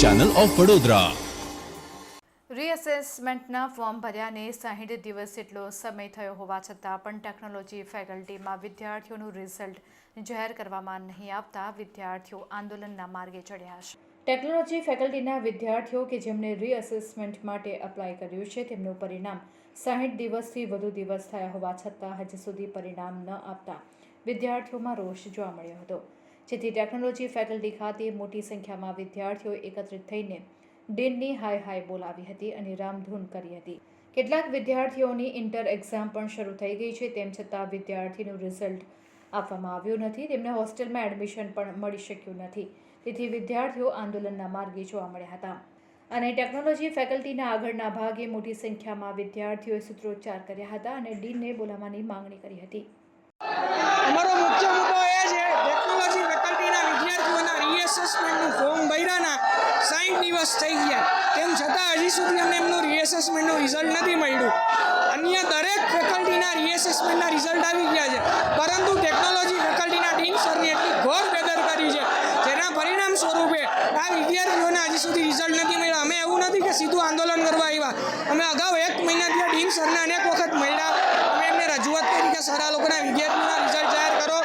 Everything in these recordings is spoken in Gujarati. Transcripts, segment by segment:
ચેનલ ઓફ વડોદરા રીએસેસમેન્ટના ફોર્મ ભર્યાને સાહીઠ દિવસ જેટલો સમય થયો હોવા છતાં પણ ટેકનોલોજી ફેકલ્ટીમાં વિદ્યાર્થીઓનું રિઝલ્ટ જાહેર કરવામાં નહીં આવતા વિદ્યાર્થીઓ આંદોલનના માર્ગે ચડ્યા છે. ટેકનોલોજી ફેકલ્ટીના વિદ્યાર્થીઓ કે જેમણે રીઅસેસમેન્ટ માટે અપ્લાય કર્યું છે તેમનું પરિણામ સાહીઠ દિવસથી વધુ દિવસ થયા હોવા છતાં હજી સુધી પરિણામ ન આપતા વિદ્યાર્થીઓમાં રોષ જોવા મળ્યો હતો. જેથી ટેકનોલોજી ફેકલ્ટી ખાતે મોટી સંખ્યામાં વિદ્યાર્થીઓ એકત્રિત થઈને ડીનની હાય હાય બોલાવી હતી અને રામધૂન કરી હતી. કેટલાક વિદ્યાર્થીઓની ઇન્ટર એક્ઝામ પણ શરૂ થઈ ગઈ છે, તેમ છતાં વિદ્યાર્થીનું રિઝલ્ટ આપવામાં આવ્યું નથી. તેમને હોસ્ટેલમાં એડમિશન પણ મળી શક્યું નથી. તેથી વિદ્યાર્થીઓ આંદોલનના માર્ગે જોવા મળ્યા હતા. અને ટેકનોલોજી ફેકલ્ટીના આગળના ભાગે મોટી સંખ્યામાં વિદ્યાર્થીઓએ સૂત્રોચ્ચાર કર્યા હતા અને ડીનને બોલાવવાની માંગણી કરી હતી અમારો મુખ્ય મુદ્દો એ છે ટેકનોલોજી ફેકલ્ટીના વિદ્યાર્થીઓના રીએસેસમેન્ટનું ફોર્મ ભર્યાના સાઠ દિવસ થઈ ગયા. તેમ છતાં હજી સુધી અમને એમનું રીએસેસમેન્ટનું રિઝલ્ટ નથી મળ્યું. અન્ય દરેક ફેકલ્ટીના રીએસેસમેન્ટના રિઝલ્ટ આવી ગયા છે. પરંતુ ટેકનોલોજી ફેકલ્ટીના ડીન સરની એટલી ઘોર બેદરકારી છે, જેના પરિણામ સ્વરૂપે આ વિદ્યાર્થીઓને હજી સુધી રિઝલ્ટ નથી મળ્યા. અમે એવું નથી કે સીધું આંદોલન કરવા આવ્યા. અમે અગાઉ એક મહિનાથી ડીન સરને અનેક વખત મળ્યા. અમે એમને રજૂઆત કરી કે સર આ લોકોના વિદ્યાર્થીઓના રિઝલ્ટ જાહેર કરો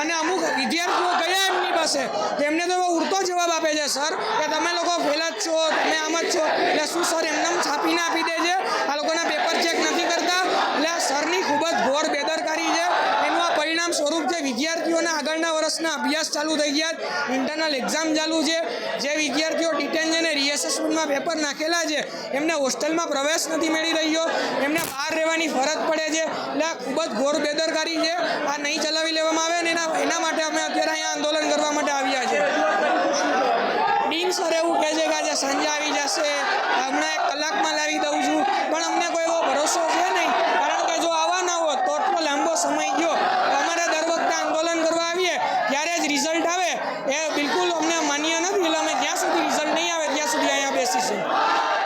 અને અમુક વિદ્યાર્થીઓ ગયા એમની પાસે? તેમને તો ઉડતો જવાબ આપે છે, સર, કે તમે લોકો ફેલ જ છો, તમે આમ જ છો. એટલે શું સર એમને એમ છાપીને આપી દે છે? આ લોકોના પેપર ચેક નથી કરતા? એટલે આ સરની ખૂબ જ ઘોર બેદરકારી છે. એનું આ પરિણામ સ્વરૂપ છે, વિદ્યાર્થીઓના આગળના વર્ષના અભ્યાસ ચાલુ થઈ ગયા ઇન્ટરનલ એક્ઝામ ચાલુ છે. જે વિદ્યાર્થીઓ ડિટેન્જ અને રિએસેસમેન્ટમાં પેપર નાખેલા છે, એમને હોસ્ટેલમાં પ્રવેશ નથી મળી રહ્યો. એમને બહાર રહેવાની ફરજ પડે છે. એટલે ખૂબ જ ઘોર બેદરકારી છે. આ નહીં ચલાવી લેવામાં આવે સર એવું કહે છે કે આજે સાંજે આવી જશે. હમણાં એક કલાકમાં લાવી દઉં છું. પણ અમને કોઈ એવો ભરોસો છે નહીં. કારણ કે જો આવવાના હોત તો આટલો લાંબો સમય ગયો. અમારે દર વખતે આંદોલન